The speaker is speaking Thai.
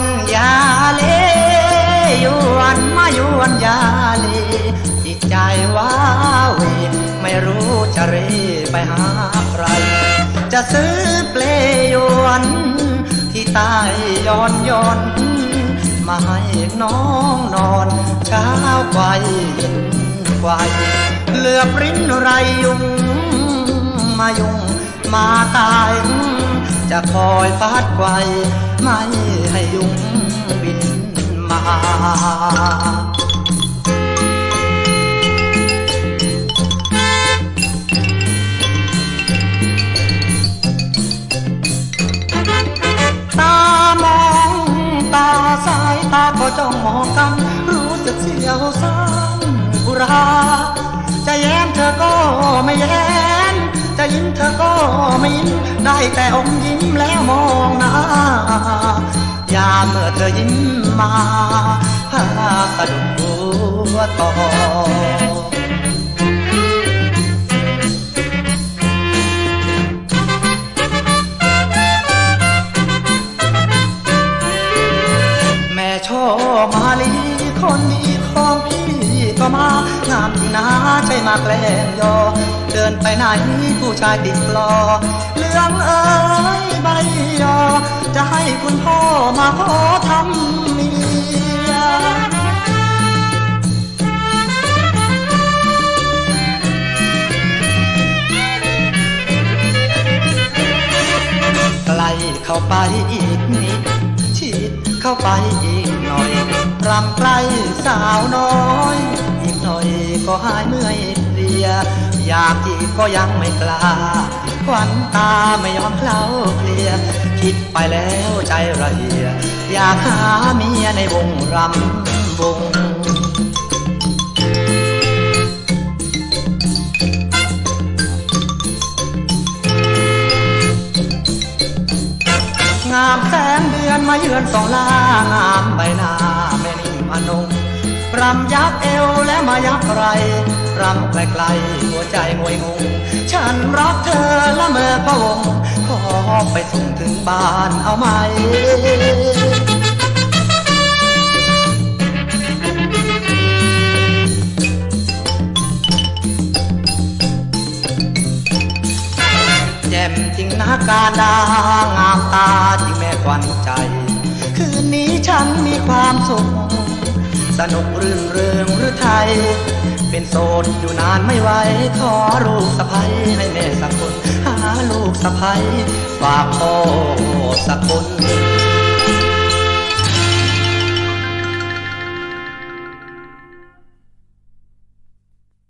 นยาเลยวนมายวนยาเลจิตใจว้าเวไม่รู้จะเรไปหาใคร จะซื้อเปลยวนที่ตายย้อนย้อนมาให้น้องนอนเช้าไกวเย็นไกวเหลือบริ้นไรยุงมายุงมาตาย จะคอยฟาดไกวไม่ให้ยุงบินมาตามองตาสายตาก็จ้องมองกันรู้สึกเสียวซ้ำบุรา จะแย้มเธอก็ไม่แย้มจะยิ้ม เธอก็ไม่ยิ้มได้แต่อมยิ้มแล้วมองหน้ายามเมื่อเธอยิ้มมาพากระดุมหัวต่อแม่ชอมาลีคนดีของพ ก็มางามจริงนะใช่มาแกล้งยอ เดินไปไหนผู้ชายติดกลอเรื่องเอ้ยใบยอ จะให้คุณพ่อมาขอทำเมียใกล้เข้าไปอีกนิดชิดเข้าไปอีกหน่อยรำใกลสาวน้อย ก็หายเมื่อยเพลีย อยากจีบก็ยังไม่กล้าควันตาไม่ยอมเคล้าเคลีย คิดไปแล้วใจระเหีย อยากหาเมียในวงรำวงงามแสงเดือนมาเยือนสองล่างามใบหน้าแม่นิ่มอนง รำยักเอวและมายักไรรำไกลๆหัวใจงวยงงฉันรักเธอละเมอพะวงขอไปส่งถึงบ้านเอาไหมแจ่มจริงนะการดางามตาจริงแม่ควันใจ คืนนี้ฉันมีความสุข สนุกรื่นเริงหรือไทย เป็นโสดอยู่นานไม่ไหว ขอลูกสะพ้ยให้แม่สักคน หาลูกสะพ้ยฝากพ่อสักคน